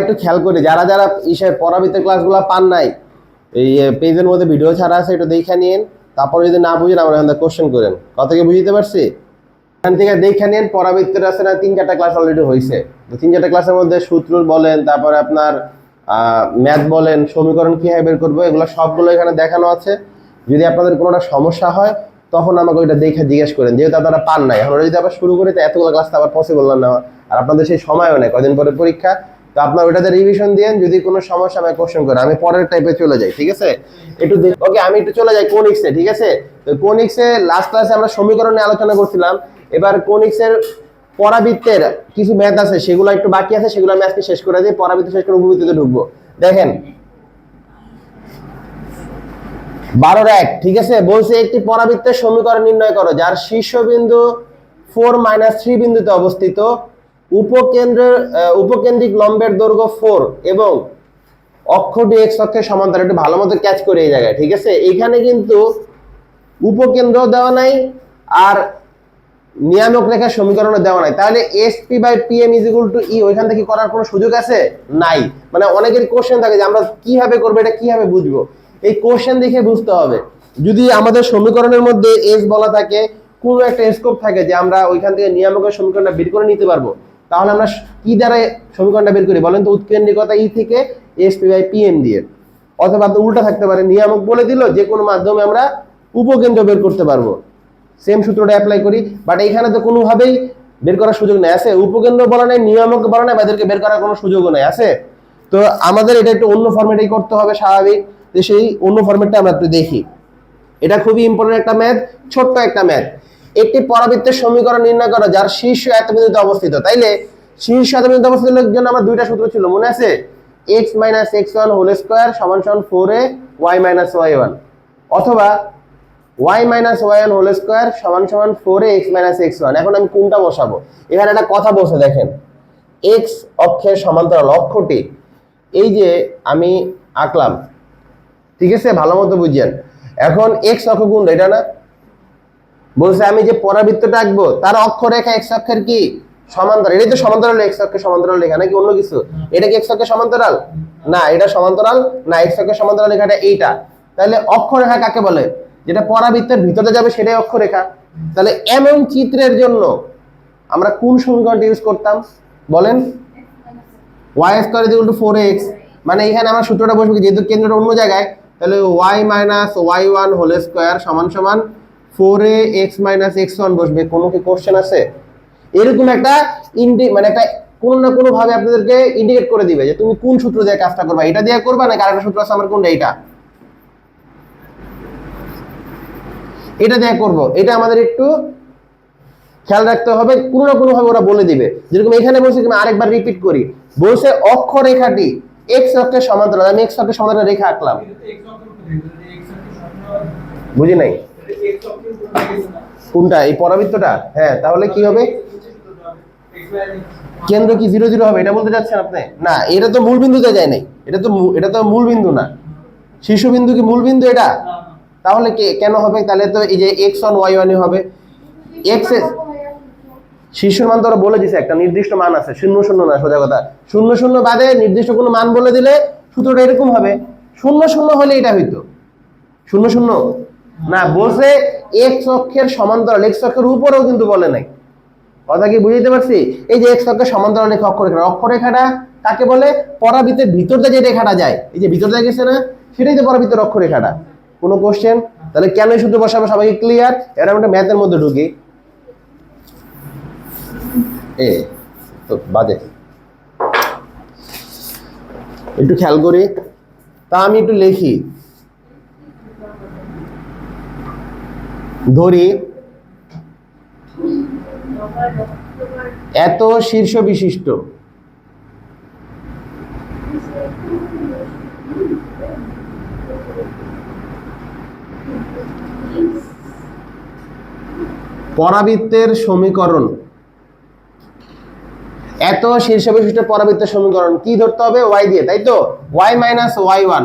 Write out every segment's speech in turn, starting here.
একটু খেয়াল করি। যারা যারা ইসে পরাবৃত্তের ক্লাসগুলো পান নাই, এই পেজের মধ্যে ভিডিও ছাড়া আছে, একটু দেখে নিন। তারপর যদি না বুঝেন, আমরা এখান থেকে কোশ্চেন করেন। কথা কি বুঝতে পারছি? এখান থেকে দেখে নিন পরাবৃত্তের আছে না, তিন চারটা ক্লাস অলরেডি হয়েছে। তো তিন চারটা ক্লাসের মধ্যে সূত্র বলেন, তারপরে আপনার ম্যাথ বলেন, সমীকরণ কীভাবে বের করব, এগুলো সবগুলো এখানে দেখানো আছে। যদি আপনাদের কোনোটা সমস্যা হয়, তখন আমাকে ওইটা দেখে জিজ্ঞেস করেন। যেহেতু আপনারা পান নাই আমরা যদি আবার শুরু করি, তো এতগুলো ক্লাস তো আবার পসিবল না। আর আপনাদের সেই সময়ও নেই, কদিন পরে পরীক্ষা। তো আপনার ওটাতে রিভিশন দিয়েন, যদি কোনো সমস্যা আমাকে কোশ্চেন করেন। আমি পরের টাইপে চলে যাই, ঠিক আছে? একটু ওকে আমি একটু চলে যাই কোনিক্সে ঠিক আছে? তো কোনিক্সে লাস্ট ক্লাসে আমরা সমীকরণ নিয়ে আলোচনা করছিলাম। এবার কোনিক্সের পরাবৃত্তের কিছু ম্যাথ আছে, সেগুলো একটু বাকি আছে, সেগুলো আমি আজকে শেষ করে দিই, পরাবৃত্ত শেষ করে উপবৃত্তিতে ঢুকবো। দেখেন। বারোর এক, ঠিক আছে? বলছে একটি পরাবৃত্তের সমীকরণ নির্ণয় করো, যার শীর্ষবিন্দু ফোর মাইনাস থ্রি বিন্দুতে অবস্থিত। উপকেন্দ্রের উপকেন্দ্রিক লম্বের দৈর্ঘ্য ফোর এবং অক্ষটি এক্স অক্ষের সমান্তরাল। একটু ভালো মতো ক্যাচ করে এই জায়গায়, ঠিক আছে? এইখানে কিন্তু উপকেন্দ্র দেওয়া নাই আর নিয়ামক রেখার সমীকরণও দেওয়া নাই। তাহলে S P by P M is equal to e ওইখান থেকে করার কোনো সুযোগ আছে? নাই। মানে অনেকের কোশ্চেন থাকে যে আমরা কীভাবে করব, এটা কীভাবে বুঝব? এই কোশ্চেন দেখে বুঝতে হবে। যদি আমাদের সমীকরণের মধ্যে এস বলা থাকে, কোনো একটা স্কোপ থাকে যে আমরা ওইখান থেকে নিয়ামকের সমীকরণটা বের করে নিতে পারব। তাহলে আমরা কি দ্বারা সমীকরণটা বের করি? বলেন তো, উৎকেন্দ্রিকতা ই থেকে S P by P M দিয়ে। অথবা তো উল্টা থাকতে পারে। নিয়ামক বলে দিল, যে কোনো মাধ্যমে আমরা উপকেন্দ্র বের করতে পারব। সেম সূত্রটা অ্যাপ্লাই করি বাট এইখানে তো কোনোভাবেই বের করার সুযোগ নেই। আছে? উপকেন্দ্র বলা নেই, নিয়ামক বলা নেই বা এদেরকে বের করার কোনো সুযোগও নেই। আছে? তো আমাদের এটা একটু অন্য ফর্মেটেই করতে হবে, স্বাভাবিক। যে সেই অন্য ফর্মেটটা আমরা একটু দেখি। এটা খুবই ইম্পর্টেন্ট একটা ম্যাথ ছোট্ট একটা ম্যাথ একটি পরাবৃত্তের সমীকরণ নির্ণয় করো, যার শীর্ষ এতবিন্দুতে অবস্থিত। তাইলে শীর্ষ এতবিন্দুতে অবস্থিত জন্য আমার দুইটা সূত্র ছিল, মনে আছে? X minus x one whole square সমান সমান four a y minus y one অথবা y minus y one whole square সমান সমান four a x minus x one এখন আমি কোনটা বসাবো? এখানে একটা কথা বসে দেখেন। এক্স অক্ষের সমান্তরাল অক্ষটি, এই যে আমি আঁকলাম, ঠিক আছে? ভালো মতো বুঝছেন? এখন এক্স অক্ষ কোনটা? এটা না? বলছে, আমি যে পরাবৃত্তটা আঁকবো তার অক্ষরেখা এক্স অক্ষের কি? সমান্তরাল। এটাই তো সমান্তরাল এক্স অক্ষের সমান্তরাল রেখা নাকি অন্য কিছু? এটা কি এক্স অক্ষের সমান্তরাল? না, এটা সমান্তরাল, না এক্স অক্ষের সমান্তরাল রেখাটা এইটা। তাহলে অক্ষরেখা কাকে বলে? যেটা পরাবৃত্তের ভিতরে যাবে, সেটাই অক্ষরেখা। তাহলে এমন চিত্রের জন্য আমরা কোন সমীকরণটা ইউজ করতাম? বলেন। Y square equal to four x মানে এখানে আমার সূত্রটা বসবে যেহেতু কেন্দ্রটা অন্য জায়গায়, তাহলে y minus y one whole square সমান সমান four x minus x one বসবে কোনো কি কোশ্চেন আছে? এরকম একটা ইন্ডি মানে একটা কোনো না কোনো ভাবে আপনাদেরকে ইন্ডিকেট করে দিবে যে তুমি কোন সূত্র দিয়ে কাজটা করবা এটা দিয়ে করবা নাকি আরেকটা সূত্র আছে আমার কোনটা এটা এটা দিয়ে করব। এটা আমাদের একটু খেয়াল রাখতে হবে কোনো না কোনো ভাবে ওরা বলে দিবে। যেরকম এখানে বলছে আমি আরেকবার রিপিট করি। বলছে অক্ষরেখাটি এক্স অক্ষের সমান্তরাল আমি এক্স অক্ষের সমান্তরাল রেখা আঁকলাম। বুঝি নাই? কোনটা? এই পরাবৃত্তটা? হ্যাঁ তাহলে কি হবে? কেন্দ্র কি জিরো জিরো হবে? এটা বলতে চাচ্ছেন আপনি? না, এটা তো মূল বিন্দুতে যায় নাই। এটা তো এটা তো মূল বিন্দু না। শীর্ষবিন্দু কি মূল বিন্দু এটা? তাহলে কেন হবে? তাহলে তো এই যে এক্স ওয়ান ওয়াই ওয়ানই হবে। এক্স শীর্ষ মান তো ওরা বলে দিছে, একটা নির্দিষ্ট মান আছে। শূন্য শূন্য না, সোজা কথা। শূন্য শূন্য বাদে নির্দিষ্ট কোনো মান বলে দিলে সূত্রটা এরকম হবে। শূন্য শূন্য হলে এটা হইতো। শূন্য শূন্য না, বলছে এক্স অক্ষের সমান্তরাল এক্স অক্ষের উপরেও কিন্তু বলে নাই। কথা কি বুঝতে পারছি? এই যে এক্স অক্ষের সমান্তরাল রেখা অক্ষরেখা অক্ষরেখাটা কাকে বলে? পরাবৃত্তের ভিতর দিয়ে যে রেখাটা যায়, এই যে ভিতর দিয়ে গেছে না, সেটাই তো পরাবৃত্তের অক্ষরেখাটা কোনো কোশ্চেন তাহলে কেন সূত্র বসাবো সবাইকে ক্লিয়ার এরা আমরা ম্যাথের মধ্যে ঢুকি। এ, তো বাজে। একটু খেয়াল করি। তা আমি একটু লিখি। ধরি, এত শীর্ষ বিশিষ্ট। পরাবৃত্তের সমীকরণ। এত শীর্ষ বিশিষ্ট পরাবৃত্তের সমীকরণ কি ধরতে হবে? ওয়াই দিয়ে, তাই তো? Y minus y one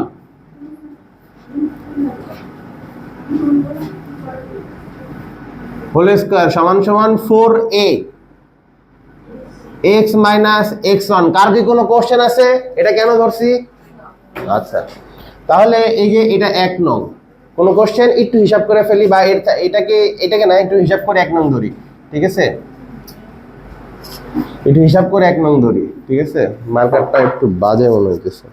whole square সমান সমান four a. X minus x one. কার কি কোনো কোশ্চেন আছে, এটা কেন ধরছি? আচ্ছা। তাহলে এই যে এটা এক নং। কোনো কোশ্চেন একটু হিসাব করে ফেলি বা এটাকে এটাকে না, একটু হিসাব করে এক নং ধরি, ঠিক আছে? একটু হিসাব করে এক নং ধরি, ঠিক আছে? মার্কারটা একটু বাজে মনে হইতেছে।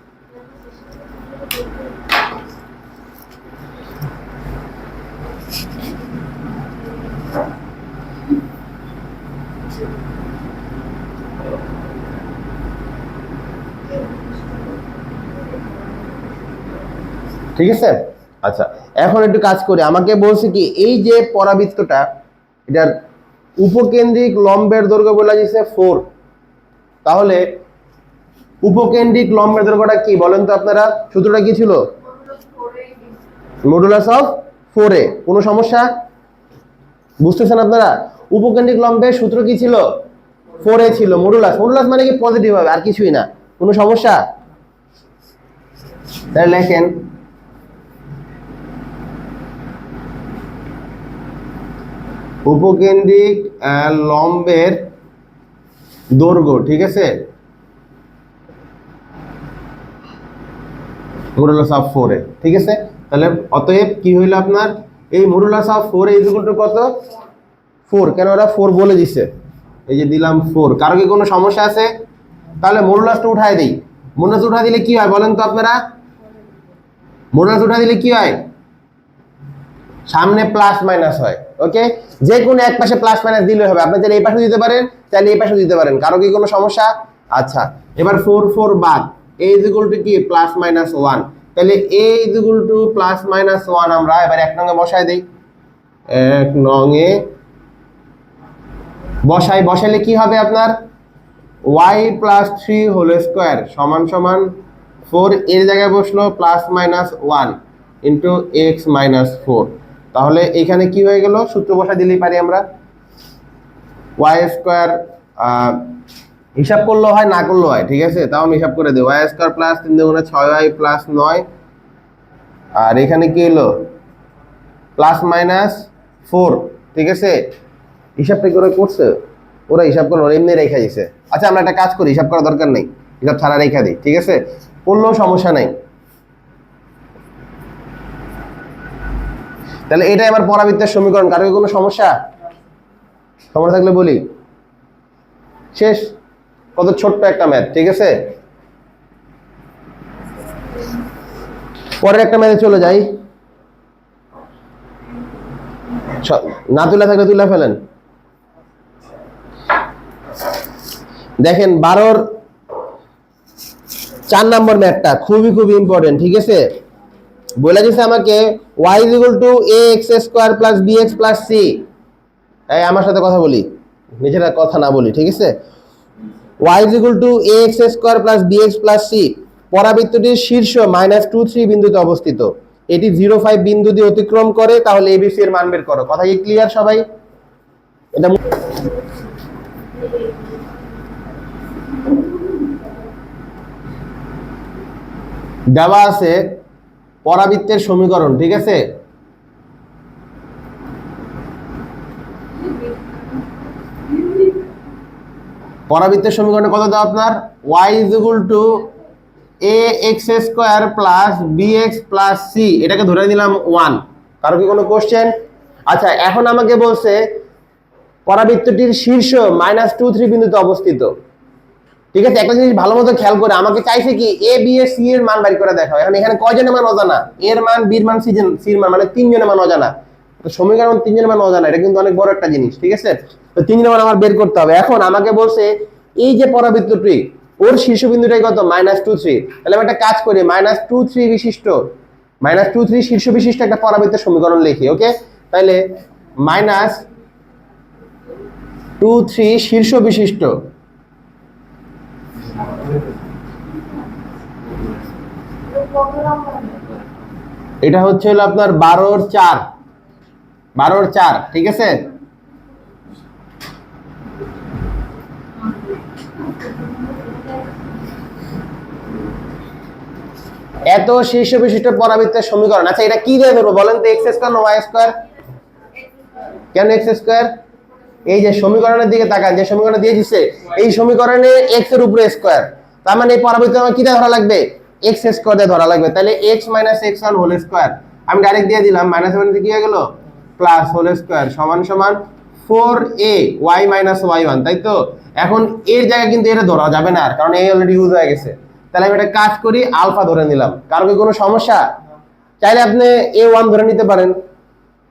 ঠিক আছে? আচ্ছা এখন একটু কাজ করি। আমাকে বলছে কি, এই যে পরাবৃত্তটা, এটার উপকেন্দ্রিক লম্বের দৈর্ঘ্য বলা যাচ্ছে ফোর তাহলে উপকেন্দ্রিক লম্বের দৈর্ঘ্যটা কি বলেন তো আপনারা? সূত্রটা কি ছিল? মডুলাস অফ ফোরে কোনো সমস্যা? বুঝতেছেন আপনারা? উপকেন্দ্রিক লম্বের সূত্র কি ছিল? ফোর ছিল। মডুলাস মডুলাস মানে কি? পজিটিভ হবে, আর কিছুই না। কোনো সমস্যা? তাহলে লেখেন উপকেন্দ্রিক লম্বের দৈর্ঘ্য, ঠিক আছে? মডুলাস অফ ফোর ঠিক আছে? তাহলে অতএব কি হইল আপনার? এই মডুলাস অফ ফোর টু কত? ফোর, কেন ওরা ফোর বলে দিছে? এই যে দিলাম ফোর, কারও কি কোনো সমস্যা আছে? তাহলে মডুলাসটা উঠাই দিই। মডুলাস উঠাই দিলে কি হয় বলেন তো আপনারা? মডুলাস উঠাই দিলে কি হয়? সামনে প্লাস মাইনাস হয় ওকে যে কোনো এক পাশে প্লাস মাইনাস দিলে হবে। আপনি চাইলে এই পাশে দিতে পারেন, চাইলে এই পাশে দিতে পারেন। কারও কি কোনো সমস্যা? আচ্ছা এবার ফোর ফোর বাদ। এ ইজ ইকুয়াল টু কি? প্লাস মাইনাস ওয়ান তাহলে a is equal to plus minus one আমরা এবার এক নঙে বসাই দিই। এক নঙে বসাই, বসাইলে কি হবে আপনার? Y plus three whole square সমান সমান ফোর এর জায়গায় বসল plus minus one into x minus four তাহলে এখানে কি হয়ে গেল? সূত্র বসা দিলেই পারি আমরা। ওয়াই স্কোয়ার হিসাব করলেও হয়, না করলেও হয়, ঠিক আছে? তাও আমি হিসাব করে দিই ওয়াই স্কোয়ার প্লাস তিন দুগুণে ছয় ওয়াই প্লাস নয়। আর এখানে কি হলো? প্লাস মাইনাস ফোর ঠিক আছে? হিসাবটা কি ওরা করছে? ওরা হিসাব করল এমনি রেখে দিছে। আচ্ছা আমরা একটা কাজ করি, হিসাব করার দরকার নেই। হিসাব ছাড়া রেখে দিই, ঠিক আছে? করলেও সমস্যা নাই। তাহলে এটা এবার পরাবৃত্তের সমীকরণ, কারও কোনো সমস্যা? সমস্যা থাকলে বলি। শেষ। কত ছোট্ট একটা ম্যাথ, ঠিক আছে? পরের একটা ম্যাথে চলে যাই। না তুলে থাকলে তুলে ফেলেন। দেখেন, বারোর চার নম্বর ম্যাথটা খুবই খুবই ইম্পর্টেন্ট ঠিক আছে? বলে দিছে আমাকে, y is equal to ax square plus bx plus c এই, আমার সাথে কথা বলি। নিজেরা কথা না বলি, ঠিক আছে? y is equal to ax square plus bx plus c পরাবৃত্তটির শীর্ষ মাইনাস টু থ্রি বিন্দুতে অবস্থিত। এটি জিরো ফাইভ বিন্দু দিয়ে অতিক্রম করে, তাহলে এবিসি এর মান বের করো। কথা কি ক্লিয়ার সবাই? এটা দেওয়া আছে পরাবৃত্তের সমীকরণ, ঠিক আছে? পরাবৃত্তের সমীকরণে কত দাও আপনার? Y is equal to a x square plus b x plus c এটাকে ধরে নিলাম ওয়ান কারও কি কোনো কোশ্চেন আচ্ছা এখন আমাকে বলছে, পরাবৃত্তটির শীর্ষ মাইনাস টু থ্রি বিন্দুতে অবস্থিত। ঠিক আছে? একটা জিনিস ভালো মতো খেয়াল করে। আমাকে চাইছে কি এ বি এ সি এর মান বাড়ি করে দেখাও এখন এখানে কয়জনের মান অজানা? এর মান বির মান সিজন সির মান মানে তিনজনের মান অজানা। সমীকরণ তিনজনের মান অজানা, এটা কিন্তু অনেক বড় একটা জিনিস, ঠিক আছে? তো তিনজনের মান আমার বের করতে হবে। এখন আমাকে বলছে, এই যে পরাবৃত্তটি, ওর শীর্ষবিন্দুটাই কত? মাইনাস টু থ্রি তাহলে আমি একটা কাজ করি মাইনাস টু থ্রি বিশিষ্ট মাইনাস টু থ্রি শীর্ষ বিশিষ্ট একটা পরাবৃত্তের সমীকরণ লিখি ওকে তাহলে মাইনাস টু থ্রি শীর্ষ বিশিষ্ট এটা হচ্ছে হলো আপনার বারোর চার। বারোর চার, ঠিক আছে? এত শীর্ষ বিশিষ্ট পরাবৃত্তের সমীকরণ। আচ্ছা এটা কি দিয়ে ধরবো বলেন তো? X square, y square. কেন এক্স স্কোয়ার? এই যে সমীকরণের দিকে তাকান, যে সমীকরণ দিয়ে দিচ্ছে এই সমীকরণে এক্সের উপরে স্কোয়ার তার মানে এই পরাবৃত্ত আমার কিটা ধরা লাগবে? এক্স স্কোয়ার দিয়ে ধরা লাগবে। তাহলে x minus x one whole square আমি ডাইরেক্ট দিয়ে দিলাম মাইনাস মাইনাস কি হয়ে গেল? প্লাস হোল স্কোয়ার সমান সমান four a y minus y one তাই তো? এখন এর জায়গায় কিন্তু এটা ধরা যাবে না আর কারণ এই অলরেডি ইউজ হয়ে গেছে। তাহলে আমি একটা কাজ করি আলফা ধরে নিলাম। কারও কি কোনো সমস্যা? চাইলে আপনি এ ওয়ান ধরে নিতে পারেন।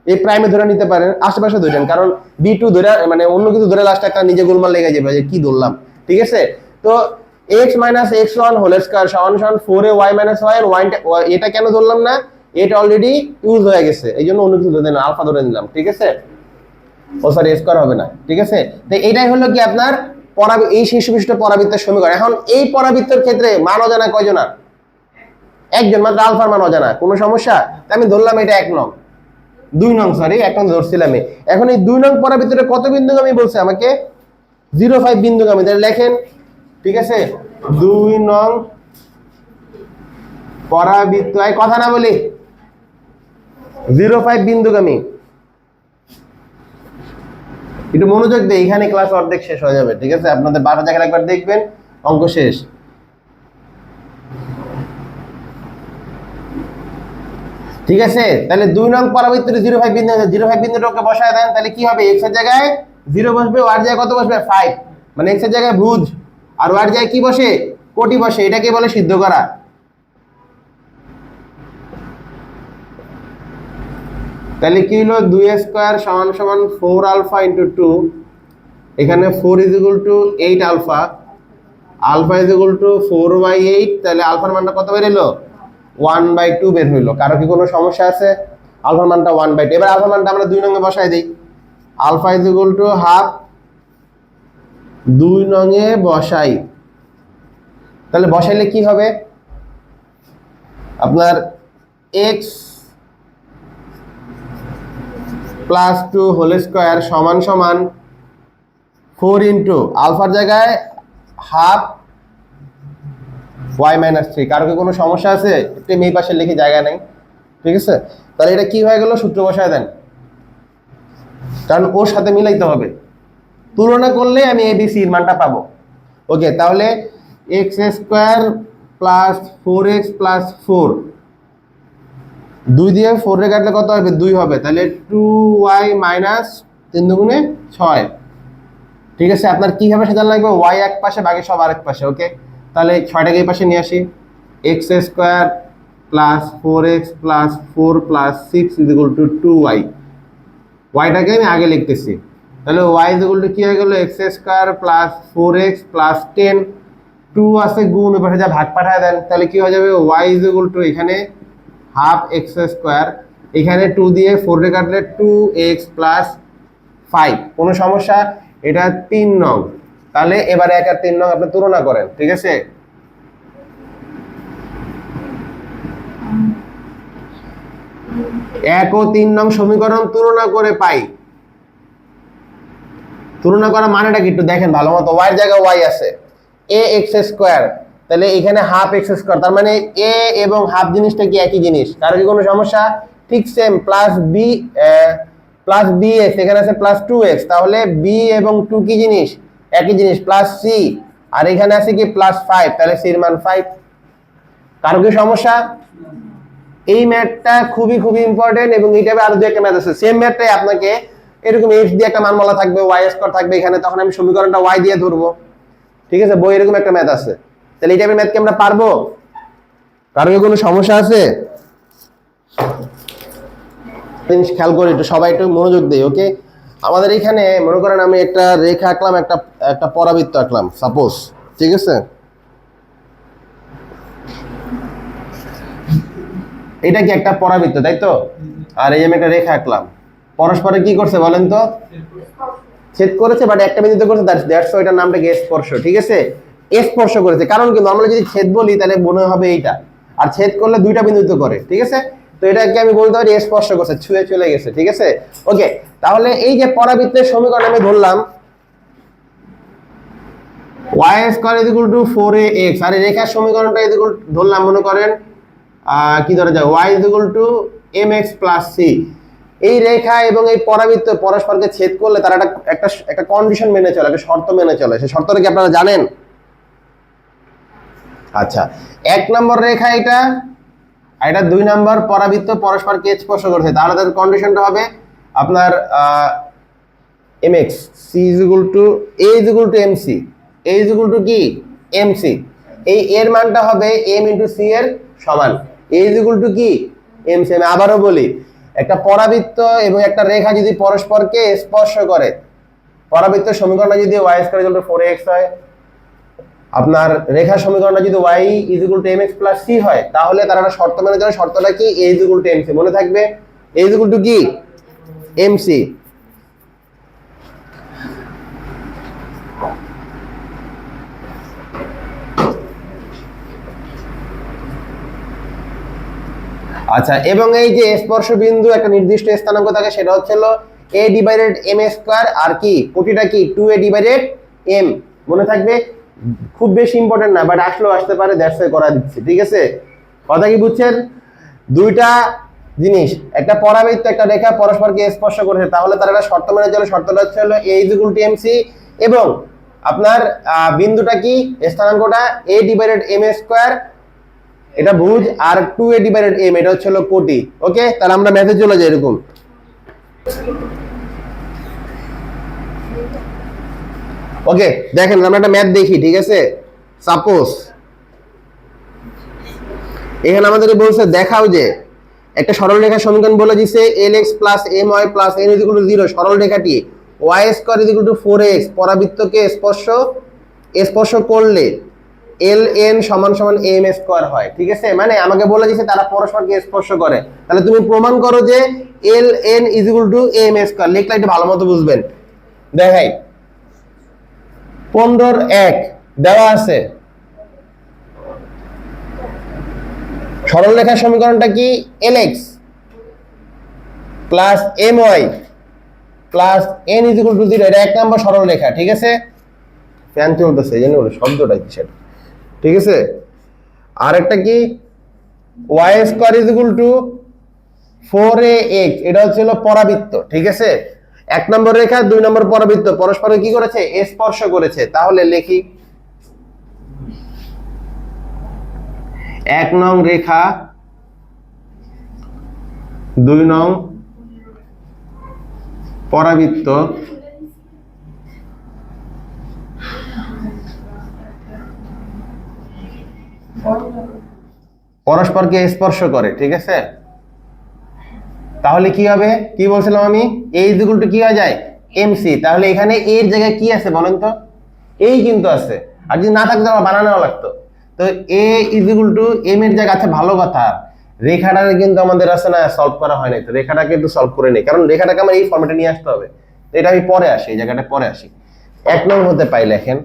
এই প্রাইমে ধরে নিতে পারেন, আশেপাশে ধরেন কারণ বি টু ধরে মানে অন্য কিছু ধরে লাস্ট একটা নিজে গোলমাল লেগে যাবে, যে কি ধরলাম, ঠিক আছে? তো x minus x one whole square সমান সমান four a y minus y one এটা কেন ধরলাম না? এটা অলরেডি ইউজ হয়ে গেছে, এই জন্য অন্য কিছু ধরে নিলাম আলফা ধরে নিলাম, ঠিক আছে? ও সরি স্কোয়ার হবে না, ঠিক আছে? তো এটাই হলো কি আপনার পরাবি, এই শীর্ষ বিশিষ্ট পরাবৃত্তের সমীকরণ। এখন এই পরাবৃত্তের ক্ষেত্রে মান অজানা কয়জনা একজন, মাত্র আলফার মান অজানা, কোনো সমস্যা? আমি ধরলাম এটা এক নং। দুই নং সরি এক নং ধরছিলাম এখন এই দুই নং পড়ার ভিতরে কত বিন্দুগামী বলছে আমাকে? জিরো ফাইভ বিন্দুগামী, তাহলে লেখেন, ঠিক আছে? দুই নং পরাবৃত্ত কথা না বলি। জিরো ফাইভ বিন্দুগামী। একটু মনোযোগ দিয়ে এখানে ক্লাস অর্ধেক শেষ হয়ে যাবে, ঠিক আছে? আপনাদের বারো জায়গায় একবার দেখবেন, অঙ্ক শেষ। ঠিক আছে? তাহলে দুই নং পরাবৃত্তের জিরো ফাইভ বিন্দু জিরো ফাইভ বিন্দুটাকে বসায় দেন, তাহলে কি হবে? এক্সের জায়গায় জিরো বসবে ওয়ার জায়গায় কত বসবে? ফাইভ মানে এক্সের জায়গায় ভুজ। আর ওয়ার জায়গায় কি বসে? কোটি বসে। এটাকে বলে সিদ্ধ করা। তাহলে কি হলো? দুই স্কোয়ার সমান সমান ফোর আলফা ইন্টু টু এখানে four is equal to eight alpha alpha is equal to four by eight তাহলে আলফার মানটা কত বের হলো? ওয়ান বাই টু বের হইল। কারও কি কোনো সমস্যা আছে? আলফার মানটা ওয়ান বাই টু। এবার আলফার মানটা আমরা দুই নঙ্গে বসাই দিই। Alpha is equal to half দুই নঙে বসাই। তাহলে বসাইলে কি হবে? আপনার x plus two whole square সমান সমান ফোর ইন্টু আলফার জায়গায় হাফ ওয়াই মাইনাস থ্রি কারও কি কোনো সমস্যা আছে? একটু এই পাশে লিখে জায়গা নেই। ঠিক আছে? তাহলে এটা কি হয়ে গেল? সূত্র বসায় দেন। কারণ ওর সাথে মিলাইতে হবে। তুলনা করলে আমি এবিসির মানটা পাবো। ওকে তাহলে x square plus four x plus four দুই দিয়ে ফোর কাটলে কত হবে? দুই হবে। তাহলে টু ওয়াই মাইনাস তিন দুগুণে ছয়। ঠিক আছে? আপনার কি হবে সেটা লাগবে ওয়াই এক পাশে, বাকি সব আরেক পাশে ওকে তাহলে ছয়টাকে এই পাশে নিয়ে আসি। X square plus four x plus four plus six is equal to two y ওয়াইটাকে আমি আগে লিখতেছি। তাহলে ওয়াই ইজ ইকুয়াল টু কি হয়ে গেল? X square plus four x plus ten two আছে গুণ ওই পাশে যা ভাগ পাঠায় দেন, তাহলে কি হয়ে যাবে? ওয়াই ইজ ইকুয়াল টু এখানে হাফ এক্স স্কোয়ার এখানে টু দিয়ে ফোর কাটলে টু এক্স প্লাস ফাইভ কোনো সমস্যা? এটা তিন নং। তাহলে এবারে এক আর তিন নং আপনি তুলনা করেন, ঠিক আছে? এক ও তিন নং সমীকরণ তুলনা করে পাই। তুলনা করা মানেটা কি একটু দেখেন ভালো মতো ওয়াই জায়গায় ওয়াই আছে। এ এক্স স্কোয়ার তাহলে এখানে হাফ এক্স স্কোয়ার তার মানে এ এবং হাফ জিনিসটা কি একই জিনিস? কারও কি কোনো সমস্যা? ঠিক same plus b plus b x এখানে আছে প্লাস টু এক্স তাহলে বি এবং টু কি জিনিস? একই জিনিস প্লাস সি আর এখানে আছে কি প্লাস ফাইভ তাহলে সির মান ফাইভ কারও কি সমস্যা? এই ম্যাথটা খুবই খুবই ইম্পর্টেন্ট এবং এই টাইপের আরও দু একটা ম্যাথ আছে। সেম ম্যাথটাই আপনাকে এরকম এক্স দিয়ে একটা মান বলা থাকবে ওয়াই স্কোয়ার থাকবে এখানে, তখন আমি সমীকরণটা ওয়াই দিয়ে ধরবো। ঠিক আছে? বই এরকম একটা ম্যাথ আছে। তাহলে এই টাইপের ম্যাথ কি আমরা পারব? কারও কি কোনো সমস্যা আছে? খেয়াল করি একটু, সবাই একটু মনোযোগ দেই ওকে আমাদের এখানে, মনে করেন আমি একটা রেখা আঁকলাম, একটা একটা পরাবৃত্ত আঁকলাম সাপোজ ঠিক আছে? এটা কি একটা পরাবৃত্ত, তাই তো? আর এই আমি একটা রেখা আঁকলাম। পরস্পরে কি করছে বলেন তো? ছেদ করেছে বাট একটা বিন্দুতে করেছে দ্যাটস ওইটার নামটা কি স্পর্শ, ঠিক আছে? স্পর্শ করেছে, কারণ কি নর্মালি যদি ছেদ বলি, তাহলে মনে হবে এইটা। আর ছেদ করলে দুইটা বিন্দুতে করে, ঠিক আছে? তো এটাকে আমি বলতে পারি স্পর্শ করছে, ছুঁয়ে চলে গেছে, ঠিক আছে? ওকে তাহলে এই যে পরাবৃত্তের সমীকরণ আমি ধরলাম y square is equal to four a x আর এই রেখার সমীকরণটা ইজ ইকুয়াল ধরলাম মনে করেন কি ধরা যায় y is equal to m x c এই রেখা এবং এই পরাবৃত্ত পরস্পরকে ছেদ করলে তারা একটা একটা একটা কন্ডিশন মেনে চলে, একটা শর্ত মেনে চলে সেই শর্তটা কি আপনারা জানেন? আচ্ছা এক নম্বর রেখা এটা এটা দুই নম্বর পরাবৃত্ত পরস্পরকে স্পর্শ করছে, তাহলে তাদের কন্ডিশনটা হবে আপনার m x c is equal to a is equal to m c a is equal to কি? এম সি এই এর মানটা হবে এম ইন্টু সি এর সমান। এ ইজ ইকুয়াল টু কি? এম সি আমি আবারও বলি, একটা পরাবৃত্ত এবং একটা রেখা যদি পরস্পরকে স্পর্শ করে, পরাবৃত্ত সমীকরণটা যদি y square equal to four x হয়, আপনার রেখা সমীকরণটা যদি y is equal to m x plus c হয়, তাহলে তারা একটা শর্ত মেনে চলে শর্তটা কি? A is equal to m c মনে থাকবে? এ ইজ ইকুয়াল টু কি? এম সি আচ্ছা এবং এই যে স্পর্শ বিন্দু একটা নির্দিষ্ট স্থানাঙ্ক থাকে, সেটা হচ্ছে হলো এ ডিভাইডেড এম স্কোয়ার আর কি? কোটিটা কি? টু এ ডিভাইডেড এম মনে থাকবে? খুব বেশি ইম্পর্টেন্ট না বাট আসলেও আসতে পারে দ্যাটস করা দিচ্ছে, ঠিক আছে? কথা কি বুঝছেন? দুইটা জিনিস, একটা পরাবৃত্ত, একটা রেখা পরস্পরকে স্পর্শ করেছে, তাহলে তার একটা শর্ত মেনে চলে শর্তটা হচ্ছে হলো a is equal to m c এবং আপনার বিন্দুটা কি? স্থানাঙ্কটা এ ডিভাইডেড এম স্কোয়ার এটা ভুজ আর টু এ ডিভাইডেড এম এটা হচ্ছে হলো কোটি, ওকে? তাহলে আমরা ম্যাথে চলে যাই এরকম। ওকে, দেখেন, আমরা একটা ম্যাথ দেখি, ঠিক আছে? সাপোজ এখানে আমাদেরকে বলছে, দেখাও যে একটা সরল রেখা সমীকরণ বলে দিছে l x plus m y plus n equal to zero সরল রেখাটি। Y square equal to four x পরাবৃত্তকে স্পর্শ স্পর্শ করলে এল এন সমান সমান এম স্কোয়ার হয়, ঠিক আছে? মানে আমাকে বলে দিছে তারা পরস্পরকে স্পর্শ করে। তাহলে তুমি প্রমাণ করো যে l n is equal to m square লিখলে একটু ভালো মতো বুঝবেন। দেখাই। পনেরোর এক, দেওয়া আছে। সরলরেখার সমীকরণটা কি? L x plus m y plus n is equal to zero এটা এক নম্বর সরলরেখা, ঠিক আছে? ফ্যান চলতেছে এই জন্য শব্দটা কি সেটা? ঠিক আছে? আর একটা কি? Y square is equal to four a x এটা হচ্ছে হলো পরাবৃত্ত, ঠিক আছে? এক নম্বর রেখা, দুই নম্বর পরাবৃত্ত, পরস্পর কি করেছে? স্পর্শ করেছে, তাহলে লিখি এক নং রেখা, দুই নং পরাবৃত্ত। পরস্পরকে স্পর্শ করে, ঠিক আছে? তাহলে কি হবে? কি বলছিলাম আমি? এই ইকুয়াল টু কি হয়ে যায়? এমসি তাহলে এখানে এর জায়গায় কি আছে বলেন তো? এই কিন্তু আছে। আর যদি না থাকতো বানানো লাগতো। তো a is equal to m এর জায়গা আছে ভালো কথা। রেখাটা কিন্তু আমাদের আছে না সলভ করা হয় নাই। তো রেখাটাকে একটু সলভ করে নেই। কারণ রেখাটাকে আমার এই ফর্মেটে নিয়ে আসতে হবে। তো এটা আমি পরে আসি, এই জায়গাটা পরে আসি। এক নং হতে পাই, লেখেন।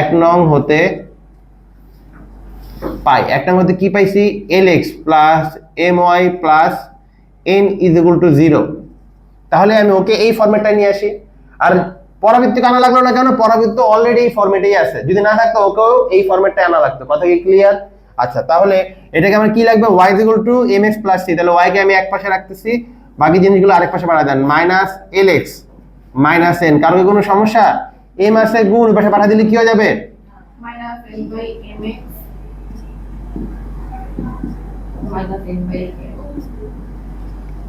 এক নং হতে পাই। এক নং হতে কি পাইছি? L x plus m y plus n is equal to zero তাহলে আমি ওকে এই ফরম্যাটটা নিয়ে আসি। আর পরাবৃত্ত আনা লাগল না কেন? পরাবৃত্ত অলরেডি এই ফরম্যাটেই আছে। যদি না থাকতো ওকেও এই ফরম্যাটটা আনা লাগতো। কথা কি ক্লিয়ার আচ্ছা তাহলে এটাকে আমার কি লাগবে? Y is equal to x plus c তাহলে ওয়াই কে আমি এক পাশে রাখতেছি বাকি জিনিসগুলো আরেক পাশে বাড়া দেন। Minus l x minus n কারও কোনো সমস্যা? এম আছে গুণ পাশে পাঠা দিলে কি হয়ে যাবে? Mx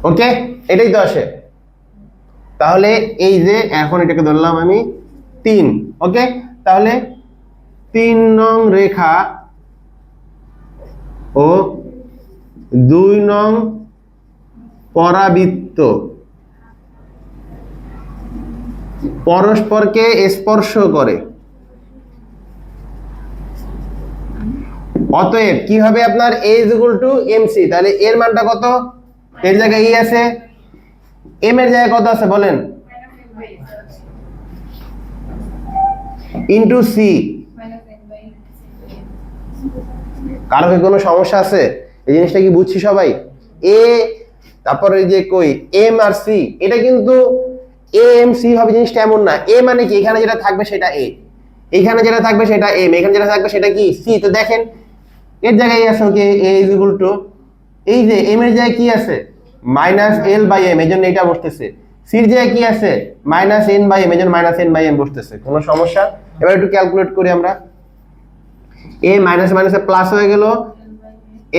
ওকে এটাই তো আসে। তাহলে এই যে এখন এটাকে ধরলাম আমি তিন ওকে তাহলে তিন নং রেখা ও দুই নং পরাবৃত্ত। পরস্পরকে স্পর্শ করে। অতএব কি হবে আপনার a is equal to m c তাহলে এর মানটা কত? এর জায়গায় ই আছে এম এর জায়গায় কত আছে বলেন? Into c. কারও কি কোনো সমস্যা আছে? এই জিনিসটা কি বুঝছি সবাই? এ তারপরে যে কই এম আর সি এটা কিন্তু এ এম সি হবে জিনিসটা এমন না। এ মানে কি? এখানে যেটা থাকবে সেটা এ এখানে যেটা থাকবে সেটা এম এখানে যেটা থাকবে সেটা কি? সি তো দেখেন, এর জায়গায় আছে okay a is equal to এই যে এম এর জায়গায় কি আছে? মাইনাস এল বাই এম, এই জন্য এটা বসতেছে। সির যে কি আছে? মাইনাস এন বাই এম, এই জন্য মাইনাস এন বাই এম বসতেছে। কোনো সমস্যা? এবার একটু ক্যালকুলেট করি আমরা। এ মাইনাস মাইনাসে প্লাস হয়ে গেল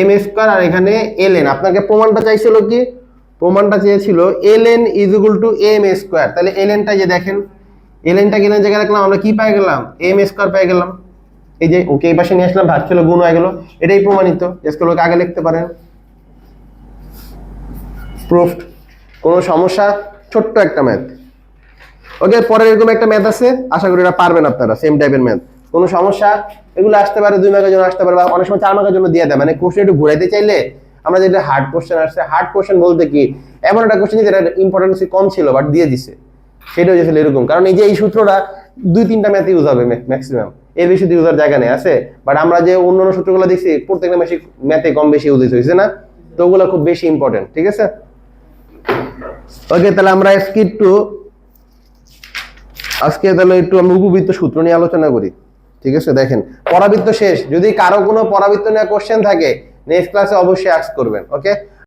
এম স্কোয়ার আর এখানে এল এন। আপনাকে প্রমাণটা চাইছিল কি? প্রমাণটা চেয়েছিল l n is equal to m square. তাহলে এল এনটা যে দেখেন, এল এনটা গেলেন জায়গায় রাখলাম? আমরা কি পাই গেলাম? এম স্কোয়ার পেয়ে গেলাম। এই যে ওকে এই পাশে নিয়ে আসলাম, ভাগ ছিল, গুণ হয়ে গেল। এটাই প্রমাণিত। স্কুলকে আগে লিখতে পারেন। প্রুফ কোনো সমস্যা? ছোট্ট একটা ম্যাথ ওকে পরে এরকম একটা ম্যাথ আছে, আশা করি এটা পারবেন আপনারা সেম টাইপের ম্যাথ কোনো সমস্যা? এগুলো আসতে পারে, দুই মার্কের জন্য আসতে পারে, বা অনেক সময় চার মার্কের জন্য দিয়ে দেয়। মানে কোশ্চেন একটু ঘুরাইতে চাইলে, আমরা যেটা হার্ড কোশ্চেন আসছে হার্ড কোশ্চেন বলতে কি, এমন একটা কোশ্চেন যেটা ইম্পর্টেন্স কম ছিল বাট দিয়ে দিছে। সেটা হয়েছিল এরকম। কারণ এই যে এই সূত্রটা, দুই তিনটা ম্যাথে ইউজ হবে ম্যাক্সিমাম এর বেশি ইউজার জায়গা নেই, আছে? বাট আমরা যে অন্য অন্য সূত্রগুলো দেখছি, প্রত্যেকটা ম্যাথে কম বেশি ইউজ হয়েছে না? তো ওগুলো খুব বেশি ইম্পর্টেন্ট ঠিক আছে? ওকে তাহলে আমরা আজকে একটু আজকে তাহলে একটু আমরা উপবৃত্ত সূত্র নিয়ে আলোচনা করি। ঠিক আছে, দেখেন, পরাবৃত্ত শেষ। যদি কারও কোনো পরাবৃত্ত নিয়ে কোশ্চেন থাকে নেক্সট ক্লাসে অবশ্যই আস করবেন ওকে